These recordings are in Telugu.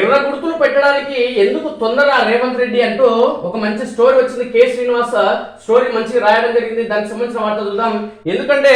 ఎర్ర గుర్తులు పెట్టడానికి ఎందుకు తొందర రేవంత్ రెడ్డి అంటూ ఒక మంచి స్టోరీ వచ్చింది. కె శ్రీనివాస స్టోరీ మంచిగా రాయడం జరిగింది. దానికి సంబంధించిన వార్త చూద్దాం. ఎందుకంటే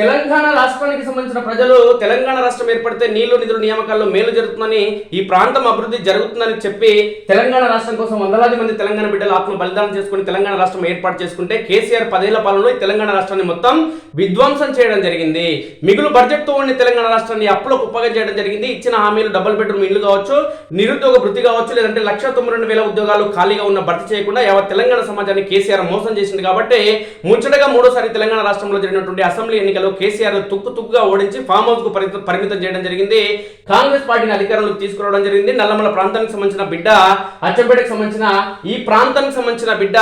తెలంగాణ రాష్ట్రానికి సంబంధించిన ప్రజలు తెలంగాణ రాష్ట్రం ఏర్పడితే నీళ్ళు నిధుల నియామకాల్లో మేలు జరుగుతుందని ఈ ప్రాంతం అభివృద్ధి జరుగుతుందని చెప్పి తెలంగాణ రాష్ట్రం కోసం వందలాది మంది తెలంగాణ బిడ్డలు ఆత్మ బలిదానం చేసుకుని తెలంగాణ రాష్ట్రం ఏర్పాటు చేసుకుంటే కేసీఆర్ పదేళ్ళ పాలనలో తెలంగాణ రాష్ట్రాన్ని మొత్తం విధ్వంసం చేయడం జరిగింది. మిగులు బడ్జెట్తో ఉండే ఉండి తెలంగాణ రాష్ట్రాన్ని అప్పులో కుప్పగా చేయడం జరిగింది. ఇచ్చిన హామీలు డబుల్ బెడ్రూమ్ ఇల్లు కావచ్చు నిరుద్యోగ వృత్తి కావచ్చు లేదంటే లక్ష తొమ్మిది రెండు వేల ఉద్యోగాలు ఖాళీగా ఉన్న భర్తీ చేయకుండా యావత్ తెలంగాణ సమాజాన్ని కేసీఆర్ మోసం చేసింది కాబట్టి ముచ్చటగా మూడోసారి తెలంగాణ రాష్ట్రంలో జరిగినటువంటి అసెంబ్లీ ఎన్నికలు కేసీఆర్ తుక్కు తుక్కుగా ఓడించి ఫామ్ హౌస్కు పరిమితం చేయడం జరిగింది. కాంగ్రెస్ పార్టీని అధికారంలోకి తీసుకురావడం జరిగింది. నల్లమల ప్రాంతానికి సంబంధించిన బిడ్డ అచ్చంపేటకు సంబంధించిన ఈ ప్రాంతానికి సంబంధించిన బిడ్డ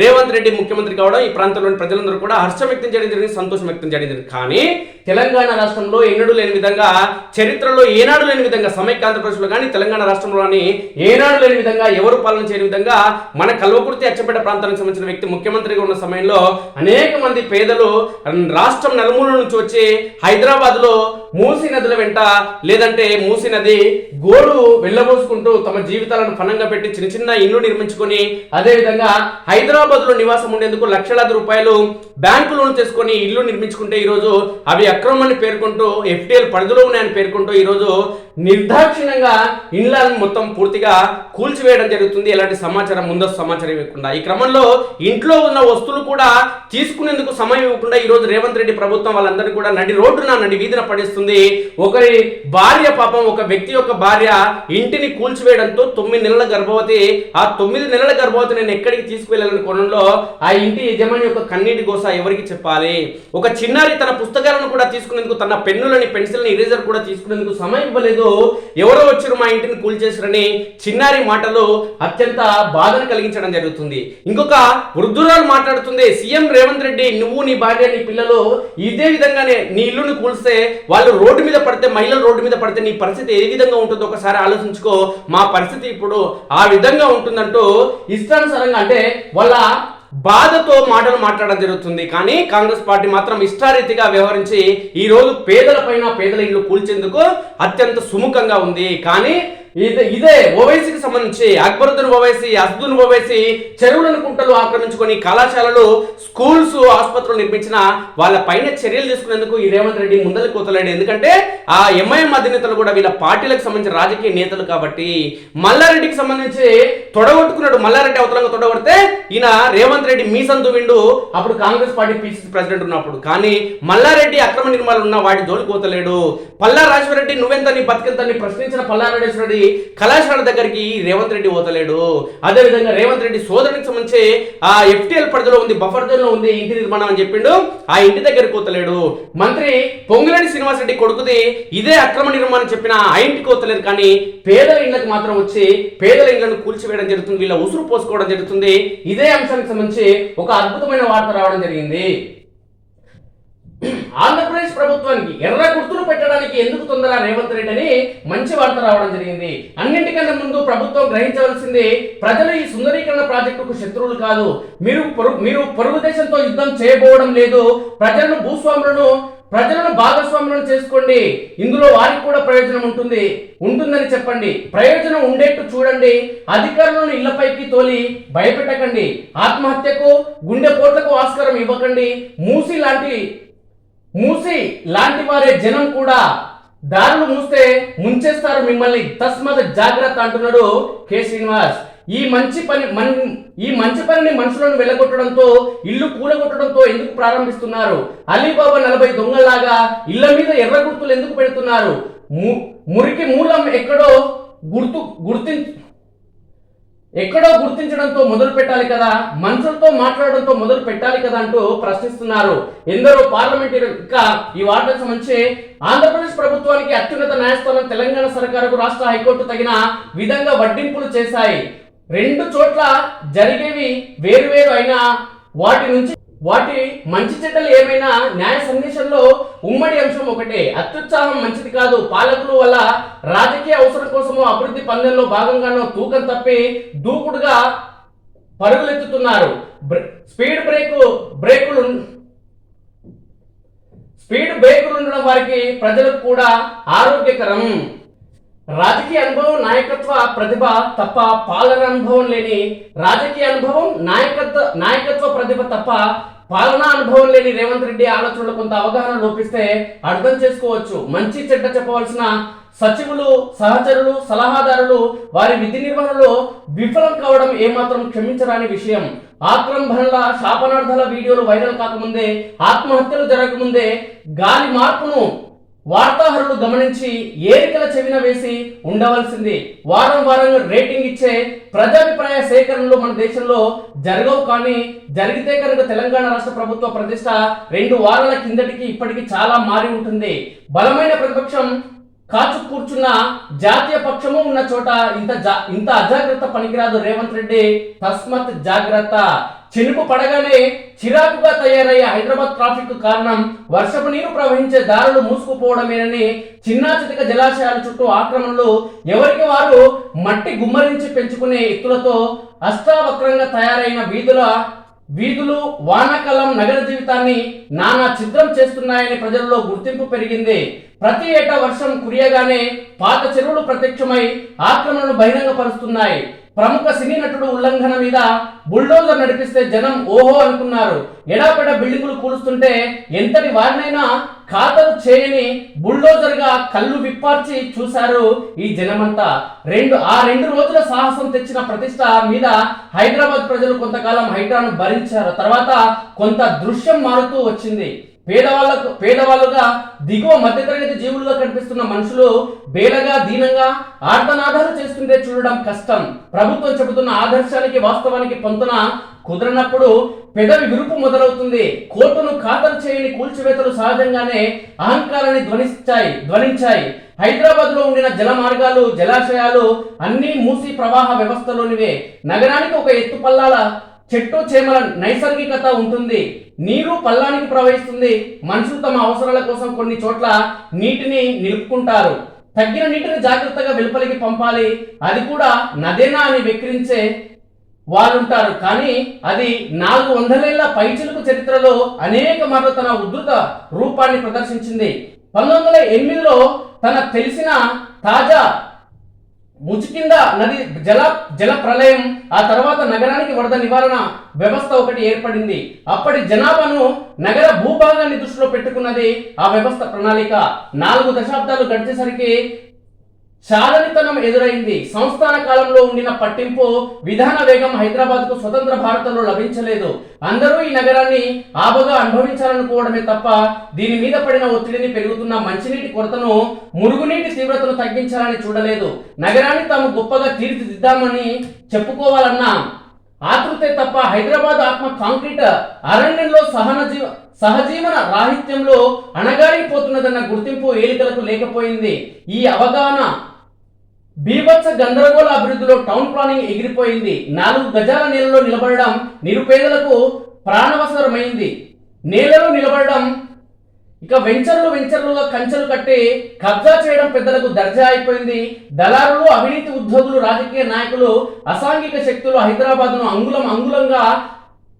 రేవంత్ రెడ్డి ముఖ్యమంత్రి కావడం ఈ ప్రాంతంలోని ప్రజలందరూ కూడా హర్షం వ్యక్తం చేయడం జరిగింది సంతోషం వ్యక్తం చేయడం జరిగింది. కానీ తెలంగాణ రాష్ట్రంలో ఎన్నడూ లేని విధంగా చరిత్రలో ఏనాడు లేని విధంగా సమైక్య ఆంధ్రప్రదేశ్లో కానీ తెలంగాణ రాష్ట్రంలో కానీ ఏనాడు లేని విధంగా ఎవరు పాలన చేయని విధంగా మన కల్వకుర్తి అచ్చంపేట ప్రాంతానికి సంబంధించిన వ్యక్తి ముఖ్యమంత్రిగా ఉన్న సమయంలో అనేక మంది పేదలు రాష్ట్రం నలుమూల నుంచి వచ్చి హైదరాబాద్లో మూసీ నదుల వెంట లేదంటే మూసీ నది గోడు వెళ్ళబోసుకుంటూ తమ జీవితాలను పణంగా పెట్టి చిన్న చిన్న ఇల్లు నిర్మించుకొని అదే విధంగా హైదరాబాద్లో నివాసం ఉండేందుకు లక్షలాది రూపాయలు బ్యాంకు లోన్ చేసుకొని ఇల్లు నిర్మించుకుంటే ఈరోజు అవి అక్రమని పేర్కొంటూ ఎఫ్టీఎల్ పరిధిలో ఉన్నాయని పేర్కొంటూ ఈరోజు నిర్దాక్షిణ్యంగా ఇండ్లను మొత్తం పూర్తిగా కూల్చివేయడం జరుగుతుంది. ఎలాంటి సమాచారం ముందస్తు సమాచారం ఇవ్వకుండా. ఈ క్రమంలో ఇంట్లో ఉన్న వస్తువులు కూడా తీసుకునేందుకు సమయం ఇవ్వకుండా ఈ రోజు రేవంత్ రెడ్డి ప్రభుత్వం వాళ్ళందరినీ కూడా నడి రోడ్డున నడి వీధిన పడేస్తుంది. ఒకరి భార్య పాపం ఒక వ్యక్తి యొక్క భార్య ఇంటిని కూల్చివేయడంతో తొమ్మిది నెలల గర్భవతి. ఆ తొమ్మిది నెలల గర్భవతి నేను ఎక్కడికి తీసుకువెళ్ళాలని కోణంలో ఆ ఇంటి యజమాని యొక్క కన్నీటి గోస ఎవరికి చెప్పాలి? ఒక చిన్నారి తన పుస్తకాలను కూడా తీసుకునేందుకు తన పెన్నులని పెన్సిల్ని ఇరేజర్ కూడా తీసుకునేందుకు సమయం ఇవ్వలేదు. ఎవరో వచ్చారు మా ఇంటిని కూల్చేసారని చిన్నారి మాటలు అత్యంత బాధను కలిగించడం జరుగుతుంది. ఇంకొక వృద్ధురాలు మాట్లాడుతుంది సీఎం రేవంత్ రెడ్డి నువ్వు నీ భార్య నీ పిల్లలు ఇదే విధంగానే నీ ఇల్లుని కూల్స్తే వాళ్ళు రోడ్డు మీద పడితే మహిళలు రోడ్డు మీద పడితే నీ పరిస్థితి ఏ విధంగా ఉంటుందో ఒకసారి ఆలోచించుకో. మా పరిస్థితి ఇప్పుడు ఆ విధంగా ఉంటుందంటూ ఇష్టానుసారంగా అంటే వాళ్ళ బాధతో మాటలు మాట్లాడడం జరుగుతుంది. కానీ కాంగ్రెస్ పార్టీ మాత్రం ఇష్టారీతిగా వ్యవహరించి ఈ రోజు పేదలపైన పేదల ఇల్లు కూల్చేందుకు అత్యంత సుముఖంగా ఉంది. కానీ ఇదే ఇదే ఓవైసీకి సంబంధించి అక్బరుద్దీన్ ఓవైసీ అస్దున్ ఓవైసీ చెరువులను కుంటలు ఆక్రమించుకొని కళాశాలలు స్కూల్స్ ఆసుపత్రులు నిర్మించిన వాళ్ళ పైన చర్యలు తీసుకునేందుకు ఈ రేవంత్ రెడ్డి ముందలు కోతలేడు. ఎందుకంటే ఆ ఎంఐఎం అధినేతలు కూడా వీళ్ళ పార్టీలకు సంబంధించిన రాజకీయ నేతలు కాబట్టి మల్లారెడ్డికి సంబంధించి తొడగొట్టుకున్నాడు. మల్లారెడ్డి అవతలంగా తొడగొడితే ఈయన రేవంత్ రెడ్డి మీసందు విండు. అప్పుడు కాంగ్రెస్ పార్టీ పిసిసి ప్రెసిడెంట్ ఉన్నప్పుడు. కానీ మల్లారెడ్డి అక్రమ నిర్మాణాలు ఉన్న వాటి జోలు కోతలేడు. పల్లా రాజేశ్వరరెడ్డి నువ్వెంత నీ బతికెంత ప్రశ్నించిన పల్లా రాజేశ్వరరెడ్డి కళాశాల దగ్గరికి రేవంత్ రెడ్డి పోతలేడు. అదే విధంగా రేవంత్ రెడ్డి సోదరునికి సంబంధించి ఆ ఎఫ్టీఎల్ పరిధిలో ఉంది బఫర్ జోన్లో ఉంది ఇంటి నిర్మాణం అని చెప్పిండు. ఆ ఇంటి దగ్గరికి పోతలేడు. మంత్రి పొంగులేని శ్రీనివాస్ రెడ్డి కొడుకుది ఇదే అక్రమ నిర్మాణం చెప్పిన ఆ ఇంటికి పోతలేరు. కానీ పేదల ఇళ్ళకు మాత్రం వచ్చి పేదల ఇళ్ళను కూల్చివేయడం జరుగుతుంది వీళ్ళ ఉసురు పోసుకోవడం జరుగుతుంది. ఇదే అంశానికి సంబంధించి ఒక అద్భుతమైన వార్త రావడం జరిగింది. ఆంధ్రప్రదేశ్ ప్రభుత్వానికి ఎర్ర గుర్తులు పెట్టడానికి ఎందుకు తొందర రేవంత్ రెడ్డి అని మంచి వార్త రావడం జరిగింది? అన్నింటికన్నా ముందు ప్రభుత్వం గ్రహించవలసింది ప్రజలు ఈ సుందరీకరణ ప్రాజెక్టుకు శత్రువులు కాదు. మీరు పొరుగు మీరు పొరుగు దేశంతో యుద్ధం చేయబోవడం లేదు. ప్రజలను భూస్వాములను ప్రజలను భాగస్వాములను చేసుకోండి. ఇందులో వారికి కూడా ప్రయోజనం ఉంటుంది. ఉంటుందని చెప్పండి. ప్రయోజనం ఉండేట్టు చూడండి. అధికారులను ఇళ్ళపైకి తోలి భయపెట్టకండి. ఆత్మహత్యకు గుండెపోట్లకు ఆస్కారం ఇవ్వకండి. మూసి లాంటి మూసి లాంటి వారే జనం కూడా దారులు మూస్తే ముంచేస్తారు మిమ్మల్ని. తస్మత్ జాగ్రత్త అంటున్నాడు కె శ్రీనివాస్. ఈ మంచి పని మన్ ఈ మంచి పనిని మనుషులను వెళ్ళగొట్టడంతో ఇల్లు కూలగొట్టడంతో ఎందుకు ప్రారంభిస్తున్నారు? అలీబాబా నలభై దొంగలాగా ఇళ్ళ మీద ఎర్ర గుర్తులు ఎందుకు పెడుతున్నారు? ము- మురికి మూలం ఎక్కడో గుర్తు గుర్తి ఎక్కడో గుర్తించడంతో మొదలు పెట్టాలి కదా మనుషులతో మాట్లాడడంతో మొదలు పెట్టాలి కదా అంటూ ప్రశ్నిస్తున్నారు. ఎందరో పార్లమెంటరీ ఇంకా ఈ వార్తకు సంబంధించి ఆంధ్రప్రదేశ్ ప్రభుత్వానికి అత్యున్నత న్యాయస్థానం తెలంగాణ సర్కారుకు రాష్ట్ర హైకోర్టు తగిన విధంగా వడ్డింపులు చేశాయి. రెండు చోట్ల జరిగేవి వేరువేరు అయినా వాటి నుంచి వాటి మంచి చెడ్డలు ఏమైనా న్యాయ సందేశంలో ఉమ్మడి అంశం ఒకటే. అత్యుత్సాహం మంచిది కాదు. పాలకులు వల్ల రాజకీయ అవసరం కోసమో అభివృద్ధి పందెంలో భాగంగానో తూకం తప్పి దూకుడుగా పరుగులెత్తుతున్నారు. స్పీడ్ బ్రేక్ బ్రేకులు స్పీడ్ బ్రేకులు ఉండడం వారికి ప్రజలకు కూడా ఆరోగ్యకరం. రాజకీయ అనుభవం నాయకత్వ ప్రతిభ తప్ప పాలన అనుభవం లేని రాజకీయ అనుభవం నాయకత్వ నాయకత్వ ప్రతిభ తప్ప పాలనా అనుభవం లేని రేవంత్ రెడ్డి ఆలోచనలు కొంత అవగాహన లోపిస్తే అర్థం చేసుకోవచ్చు. మంచి చెడ్డ చెప్పవలసిన సచివులు సహచరులు సలహాదారులు వారి విధి నిర్వహణలో విఫలం కావడం ఏమాత్రం క్షమించరాని విషయం. ఆక్రంభణల శాపనార్థాల వీడియోలు వైరల్ కాకముందే ఆత్మహత్యలు జరగకముందే గాలి మార్పును వార్తాహరులు గమనించి ఏరికల చెవిన వేసి ఉండవలసింది. వారం వారం రేటింగ్ ఇచ్చే ప్రజాభిప్రాయ సేకరణలు మన దేశంలో జరగవు కానీ జరిగితే కనుక తెలంగాణ రాష్ట్ర ప్రభుత్వ ప్రతిష్ట రెండు వారాల కిందటికి ఇప్పటికి చాలా మారి ఉంటుంది. బలమైన ప్రతిపక్షం కాచు కూర్చున్న జాతీయ పక్షము ఉన్న చోట ఇంత జా ఇంత అజాగ్రత్త పనికిరాదు రేవంత్ రెడ్డి. తస్మత్ జాగ్రత్త. చినుకు పడగానే చిరాకుగా తయారయ్యే హైదరాబాద్ ట్రాఫిక్ కారణం వర్షపు నీరు ప్రవహించే దారులు మూసుకుపోవడమేనని చిన్నాచితక జలాశయాల చుట్టూ ఆక్రమణలు ఎవరికి వారు మట్టి గుమ్మరించి పెంచుకునే ఎత్తులతో అష్టావక్రంగా తయారైన వీధుల వీధులు వానాకాలం నగర జీవితాన్ని నానా చిత్రం చేస్తున్నాయని ప్రజల్లో గుర్తింపు పెరిగింది. ప్రతి ఏటా వర్షం కురియగానే పాత చెరువులు ప్రత్యక్షమై ఆక్రమణను బహిరంగపరుస్తున్నాయి. ప్రముఖ సినీ నటుడు ఉల్లంఘన మీద బుల్డోజర్ నడిపిస్తే జనం ఓహో అనుకున్నారు. ఎడాపెడ బిల్డింగులు కూలుస్తుంటే ఎంతటి వారినైనా ఖాతరు చేయని బుల్డోజర్గా కళ్ళు విప్పార్చి చూశారు ఈ జనమంతా. రెండు ఆ రెండు రోజుల సాహసం తెచ్చిన ప్రతిష్ట మీద హైదరాబాద్ ప్రజలు కొంతకాలం హైడ్రాను భరించారు. తర్వాత కొంత దృశ్యం మారుతూ వచ్చింది. పేదవాళ్ళకు పేదవాళ్ళుగా దిగువ మధ్యతరగతి జీవులుగా కనిపిస్తున్న మనుషులు బేలగా దీనంగా ఆర్తనాదాలు చేస్తుంటే చూడడం కష్టం. ప్రభుత్వం చెబుతున్న ఆదర్శానికి వాస్తవానికి పొంతున కుదరనప్పుడు పెదవి విరుపు మొదలవుతుంది. కోర్టును ఖాతరు చేయని కూల్చివేతలు సహజంగానే అహంకారాన్ని ధ్వనించాయి ధ్వనించాయి. హైదరాబాద్లో ఉండిన జల మార్గాలు జలాశయాలు అన్ని మూసి ప్రవాహ వ్యవస్థలోనివే. నగరానికి ఒక ఎత్తు పల్లాల చెట్టు చేమల నైసర్గికత ఉంటుంది. నీరు పల్లానికి ప్రవహిస్తుంది. మనుషులు తమ అవసరాల కోసం కొన్ని చోట్ల నీటిని నిలుపుకుంటారు. తగ్గిన నీటిని జాగ్రత్తగా వెలుపలికి పంపాలి. అది కూడా నదేనా అని వెక్కిరించే వాళ్ళుంటారు. కానీ అది నాలుగు వందలేళ్ళ పైచిలుకు చరిత్రలో అనేక మార్లు తన ఉధృత రూపాన్ని ప్రదర్శించింది. పంతొమ్మిది వందల ఎనిమిదిలో తన తెలిసిన తాజా ముచికింద నది జల జల ప్రళయం ఆ తర్వాత నగరానికి వరద నివారణ వ్యవస్థ ఒకటి ఏర్పడింది. అప్పటి జనాభాను నగర భూభాగాన్ని దృష్టిలో పెట్టుకున్నది ఆ వ్యవస్థ ప్రణాళిక. నాలుగు దశాబ్దాలు గడిచేసరికి శాలనితనం ఎదురైంది. సంస్థాన కాలంలో ఉండిన పట్టింపు విధాన వేగం హైదరాబాద్కు స్వతంత్ర భారతంలో లభించలేదు. అందరూ ఈ నగరాన్ని ఆబగా అనుభవించాలనుకోవడమే తప్ప దీని మీద పడిన ఒత్తిడిని పెరుగుతున్న మంచినీటి కొరతను మురుగునీటి తీవ్రతను తగ్గించాలని చూడలేదు. నగరాన్ని తాము గొప్పగా తీర్చిదిద్దామని చెప్పుకోవాలన్నా ఆతృతే తప్ప హైదరాబాద్ ఆత్మ కాంక్రీట్ అరణ్యంలో సహన జీవ సహజీవన రాహిత్యంలో అణగారిపోతున్నదన్న గుర్తింపు ఏలికలకు లేకపోయింది. ఈ అవగాహన బీభత్స గందరగోళ అభివృద్ధిలో టౌన్ ప్లానింగ్ ఎగిరిపోయింది. నాలుగు గజాల నేలలో నిలబడడం నిరుపేదలకు ప్రాణవసరమైంది. నేలలో నిలబడడం ఇక వెంచర్లు వెంచర్లుగా కంచెలు కట్టి కబ్జా చేయడం పెద్దలకు దర్జా అయిపోయింది. దళారులు అవినీతి ఉద్యోగులు రాజకీయ నాయకులు అసాంఘిక శక్తులు హైదరాబాద్ను అంగుళం అంగుళంగా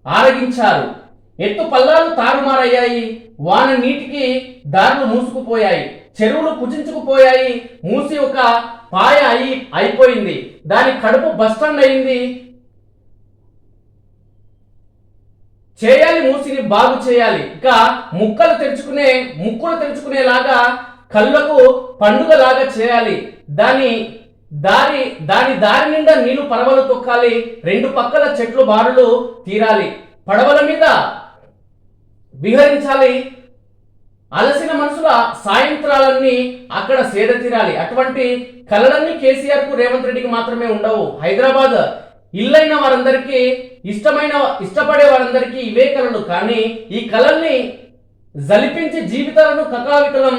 ఆరగించారు. ఎత్తు పల్లాలు తారుమారయ్యాయి. వాన నీటికి దారులు మూసుకుపోయాయి. చెరువులు కుచించుకుపోయాయి. మూసి ఒక పాయ అయి అయిపోయింది. దాని కడుపు బస్టాండ్ అయింది. చేయాలి మూసిని బాగు చేయాలి. ఇక ముక్కలు తెరుచుకునే ముక్కులు తెరుచుకునేలాగా కళ్ళకు పండుగలాగా చేయాలి. దాని దారి దాని దారి నిండా నీళ్ళు పడవలు తొక్కాలి. రెండు పక్కల చెట్లు బారులు తీరాలి. పడవల మీద విహరించాలి. అలసిన మనసుల సాయంత్రాలన్నీ అక్కడ సేద తీరాలి అటువంటి కలలన్నీ కేసీఆర్కు రేవంత్ రెడ్డికి మాత్రమే ఉండవు. హైదరాబాద్ ఇల్లైన వారందరికీ ఇష్టమైన ఇష్టపడే వారందరికీ ఇవే కళలు కానీ ఈ కళల్ని జలిపించి జీవితాలను కకావికలం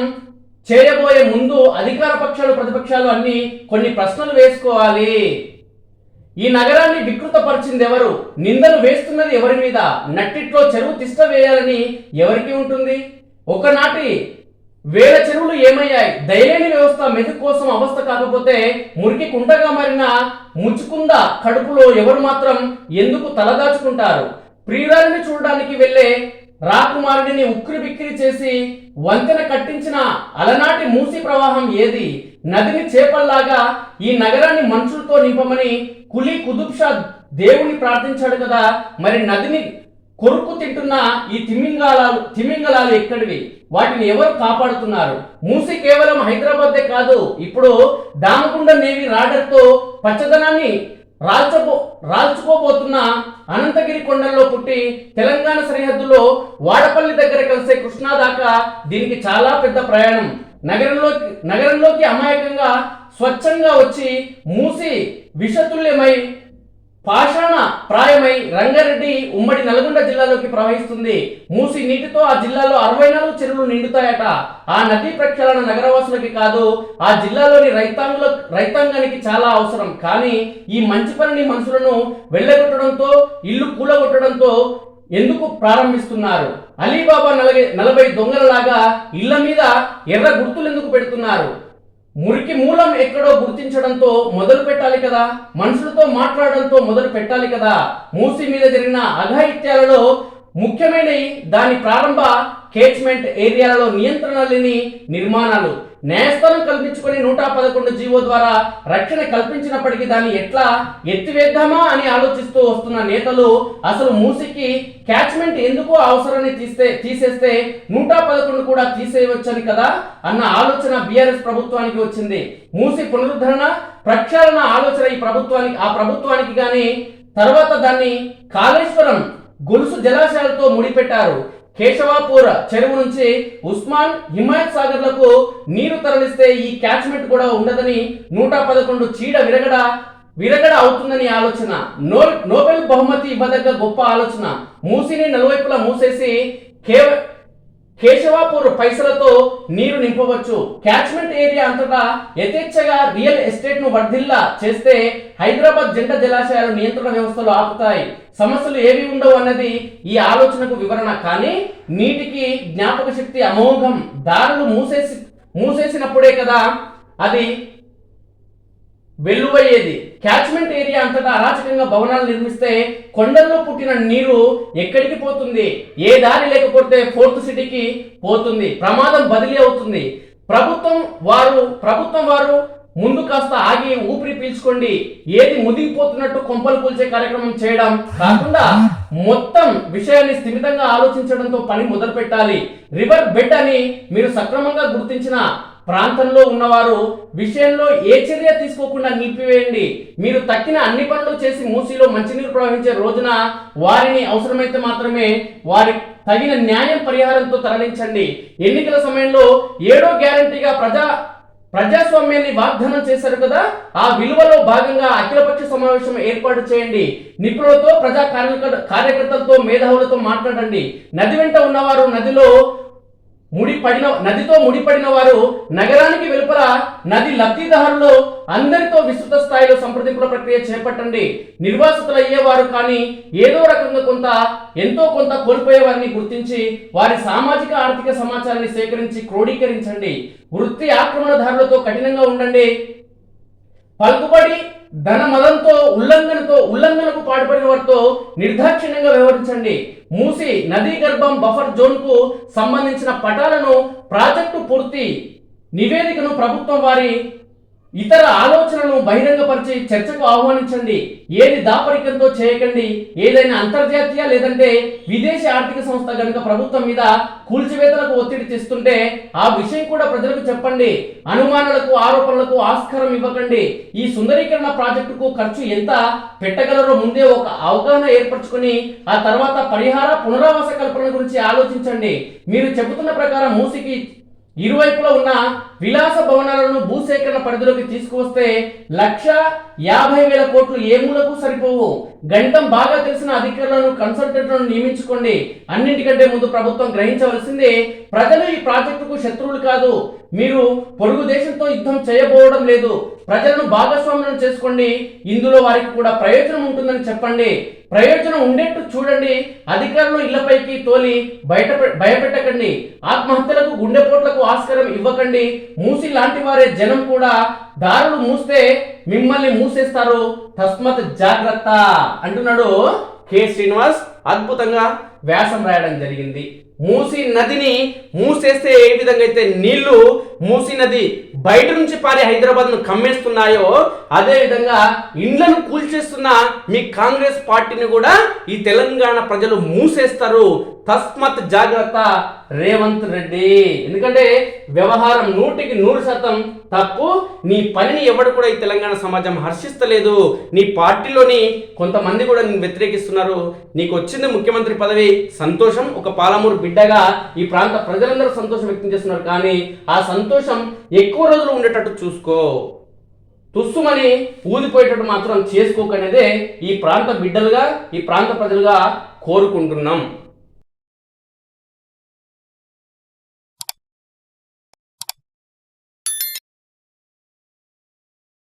చేయబోయే ముందు అధికార పక్షాలు ప్రతిపక్షాలు అన్ని కొన్ని ప్రశ్నలు వేసుకోవాలి. ఈ నగరాన్ని వికృతపరిచింది ఎవరు నిందలు వేస్తున్నది ఎవరి మీద? నట్టిట్లో చెరువు తిష్ట వేయాలని ఎవరికి ఉంటుంది? ఒకనాటి వేల చెరువులు ఏమయ్యాయి? దయలేని వ్యవస్థ మెతుకు కోసం అవస్థ కాకపోతే మురికి కుంటగా మారిన ముచ్చుకుంద కడుపులో ఎవరు మాత్రం ఎందుకు తలదాచుకుంటారు? ప్రియురాలిని చూడడానికి వెళ్ళే రాకుమారుడిని ఉక్కిరి బిక్కిరి చేసి వంతెన కట్టించిన అలనాటి మూసి ప్రవాహం ఏది? నదిని చేపల్లాగా ఈ నగరాన్ని మనుషులతో నింపమని కులీ కుదుబ్షా దేవుని ప్రార్థించాడు కదా? మరి నదిని కొరుకు తింటున్న ఈ తిమింగలాలు తిమింగలాలు ఎక్కడివి? వాటిని ఎవరు కాపాడుతున్నారు? మూసి కేవలం హైదరాబాదే కాదు ఇప్పుడు దామకుండ నేవీ రాడర్తో పచ్చదనాన్ని రాల్చబో రాల్చుకోబోతున్న అనంతగిరి కొండల్లో పుట్టి తెలంగాణ సరిహద్దులో వాడపల్లి దగ్గర కలిసే కృష్ణా దాకా దీనికి చాలా పెద్ద ప్రయాణం. నగరంలోకి నగరంలోకి అమాయకంగా స్వచ్ఛంగా వచ్చి మూసి విషతుల్యమై పాషాణ ప్రాయమై రంగారెడ్డి ఉమ్మడి నల్గొండ జిల్లాలోకి ప్రవహిస్తుంది. మూసి నీటితో ఆ జిల్లాలో అరవై నాలుగు చెరువులు నిండుతాయట. ఆ నదీ ప్రక్షాళన నగరవాసులకి కాదు ఆ జిల్లాలోని రైతాంగుల రైతాంగానికి చాలా అవసరం. కానీ ఈ మంచి పనిని మనుషులను వెళ్ళగొట్టడంతో ఇల్లు కూలగొట్టడంతో ఎందుకు ప్రారంభిస్తున్నారు? అలీబాబా నలభై నలభై దొంగలలాగా ఇళ్ళ మీద ఎర్ర గుర్తులు ఎందుకు పెడుతున్నారు? మురికి మూలం ఎక్కడో గుర్తించడంతో మొదలు పెట్టాలి కదా. మనుషులతో మాట్లాడడంతో మొదలు పెట్టాలి కదా. మూసి మీద జరిగిన అఘాయిత్యాలలో ముఖ్యమైనవి దాని ప్రారంభ కేచ్మెంట్ ఏరియాలలో నియంత్రణ లేని నిర్మాణాలు. న్యాయస్థానం కల్పించుకొని నూట పదకొండు జీవో ద్వారా రక్షణ కల్పించినప్పటికీ దాన్ని ఎట్లా ఎత్తివేద్దామా అని ఆలోచిస్తూ వస్తున్న నేతలు అసలు మూసికి క్యాచ్మెంట్ ఎందుకు అవసరాన్ని తీస్తే తీసేస్తే నూట పదకొండు కూడా తీసేయవచ్చని కదా అన్న ఆలోచన బీఆర్ఎస్ ప్రభుత్వానికి వచ్చింది. మూసి పునరుద్ధరణ ప్రక్షాళన ఆలోచన ఈ ప్రభుత్వానికి ఆ ప్రభుత్వానికి గాని తర్వాత దాన్ని కాళేశ్వరం గొలుసు జలాశయాలతో ముడిపెట్టారు. కేశవాపూర్ చెరువు నుంచి ఉస్మాన్ హిమాయత్ సాగర్లకు నీరు తరలిస్తే ఈ క్యాచ్మెంట్ కూడా ఉండదని నూట పదకొండు చీడ విరగడ విరగడ అవుతుందని ఆలోచన. నో నోబెల్ బహుమతి ఇవ్వదగ్గ గొప్ప ఆలోచన. మూసిని నలువైపులా మూసేసి కేవ కేశవాపూర్ పైసలతో నీరు నింపవచ్చు. క్యాచ్మెంట్ ఏరియా అంతటా యథేచ్ఛగా రియల్ ఎస్టేట్ను వర్ధిల్లా చేస్తే హైదరాబాద్ జంట జలాశయాలు నియంత్రణ వ్యవస్థలు ఆపుతాయి. సమస్యలు ఏవి ఉండవు అన్నది ఈ ఆలోచనకు వివరణ. కానీ నీటికి జ్ఞాపక శక్తి అమోఘం దారులు మూసేసి మూసేసినప్పుడే కదా అది వెల్లువయ్యేది. క్యాచ్మెంట్ ఏరియా అంతటా అరాచకంగా భవనాలు నిర్మిస్తే కొండల్లో పుట్టిన నీరు ఎక్కడికి పోతుంది? ఏ దారి లేకపోతే ఫోర్త్ సిటీకి పోతుంది? ప్రమాదం బదిలీ అవుతుంది. ప్రభుత్వం వారు ప్రభుత్వం వారు ముందు కాస్త ఆగి ఊపిరి పీల్చుకోండి. ఏది ముదిగిపోతున్నట్టు కొంపలు కూల్చే కార్యక్రమం చేయడం కాకుండా మొత్తం విషయాన్ని స్థిమితంగా ఆలోచించడంతో పని మొదలు పెట్టాలి రివర్ బెడ్ అని మీరు సక్రమంగా గుర్తించిన ప్రాంతంలో ఉన్నవారు విషయంలో ఏ చర్య తీసుకోకుండా నిలిపివేయండి. మీరు తక్కిన అన్ని పనులు చేసి మూసీలో మంచినీరు ప్రవహించే రోజున వారిని అవసరమైతే మాత్రమే వారి తగిన న్యాయం పరిహారంతో తరలించండి. ఎన్నికల సమయంలో ఏడో గ్యారంటీగా ప్రజా ప్రజాస్వామ్యాన్ని వాగ్దానం చేశారు కదా ఆ విలువలో భాగంగా అఖిలపక్ష సమావేశం ఏర్పాటు చేయండి. నిపుణులతో ప్రజా కార్యకర్త కార్యకర్తలతో మేధావులతో మాట్లాడండి. నది వెంట ఉన్నవారు నదిలో ముడిపడిన నదితో ముడిపడిన వారు నగరానికి వెలుపల నది లబ్ధిదారులు అందరితో విస్తృత స్థాయిలో సంప్రదింపుల ప్రక్రియ చేపట్టండి. నిర్వాసితులు అయ్యేవారు కానీ ఏదో రకంగా కొంత ఎంతో కొంత కోల్పోయేవారిని గుర్తించి వారి సామాజిక ఆర్థిక సమాచారాన్ని సేకరించి క్రోడీకరించండి. వృత్తి ఆక్రమణదారులతో కఠినంగా ఉండండి. పలుకుబడి ధన మదంతో ఉల్లంఘనతో ఉల్లంఘనకు పాటుపడిన వారితో నిర్దాక్షిణ్యంగా వ్యవహరించండి. మూసి నదీ గర్భం బఫర్ జోన్కు సంబంధించిన పటాలను ప్రాజెక్టు పూర్తి నివేదికను ప్రభుత్వం వారి ఇతర ఆలోచనలను బహిరంగపరిచి చర్చకు ఆహ్వానించండి. ఏది దాపరికంతో చేయకండి. ఏదైనా అంతర్జాతీయ లేదంటే విదేశీ ఆర్థిక సంస్థ కనుక ప్రభుత్వం మీద కూల్చివేతలకు ఒత్తిడి చేస్తుంటే ఆ విషయం కూడా ప్రజలకు చెప్పండి. అనుమానాలకు ఆరోపణలకు ఆస్కారం ఇవ్వకండి. ఈ సుందరీకరణ ప్రాజెక్టుకు ఖర్చు ఎంత పెట్టగలరో ముందే ఒక అవగాహన ఏర్పరచుకుని ఆ తర్వాత పరిహార పునరావాస కల్పన గురించి ఆలోచించండి. మీరు చెబుతున్న ప్రకారం మూసికి ఇరువైపులా ఉన్న విలాస భవనాలను భూసేకరణ పరిధిలోకి తీసుకువస్తే లక్ష యాభై వేల కోట్లు ఏ మూలకు సరిపోవు? గణితం బాగా తెలిసిన అధికారులను కన్సల్టెంట్లను నియమించుకోండి. అన్నింటికంటే ముందు ప్రభుత్వం గ్రహించవలసిందే ప్రజలు ఈ ప్రాజెక్టుకు శత్రువులు కాదు. మీరు పొరుగు దేశంతో యుద్ధం చేయబోవడం లేదు. ప్రజలను భాగస్వామ్యం చేసుకోండి. ఇందులో వారికి కూడా ప్రయోజనం ఉంటుందని చెప్పండి. ప్రయోజనం ఉండేట్టు చూడండి. అధికారులు ఇళ్ళపైకి తోలి బయట భయపెట్టకండి. ఆత్మహత్యలకు గుండెపోట్లకు ఆస్కారం ఇవ్వకండి. మూసి లాంటి వారే జనం కూడా దారులు మూస్తే మిమ్మల్ని మూసేస్తారు. తస్మత్ జాగ్రత్త అంటున్నాడు కె. శ్రీనివాస్. అద్భుతంగా వ్యాసం రాయడం జరిగింది. మూసి నదిని మూసేస్తే ఏ విధంగా అయితే నీళ్ళు మూసి నది బయట నుంచి పారి హైదరాబాద్ను కమ్మేస్తున్నాయో అదే విధంగా ఇండ్లను కూల్చేస్తున్న మీ కాంగ్రెస్ పార్టీని కూడా ఈ తెలంగాణ ప్రజలు మూసేస్తారు. తస్మత్ జాగ్రత్త రేవంత్ రెడ్డి. ఎందుకంటే వ్యవహారం నూటికి నూరు శాతం తప్పు. నీ పనిని ఎవడు కూడా ఈ తెలంగాణ సమాజం హర్షిస్తలేదు. నీ పార్టీలోని కొంతమంది కూడా నేను వ్యతిరేకిస్తున్నారు. నీకు వచ్చింది ముఖ్యమంత్రి పదవి సంతోషం ఒక పాలమూరు బిడ్డగా ఈ ప్రాంత ప్రజలందరూ సంతోషం వ్యక్తం చేస్తున్నారు. కానీ ఆ సంతోషం ఎక్కువ రోజులు ఉండేటట్టు చూసుకో. తుస్సుమని ఊదిపోయేటట్టు మాత్రం చేసుకోకనేదే ఈ ప్రాంత బిడ్డలుగా ఈ ప్రాంత ప్రజలుగా కోరుకుంటున్నాం.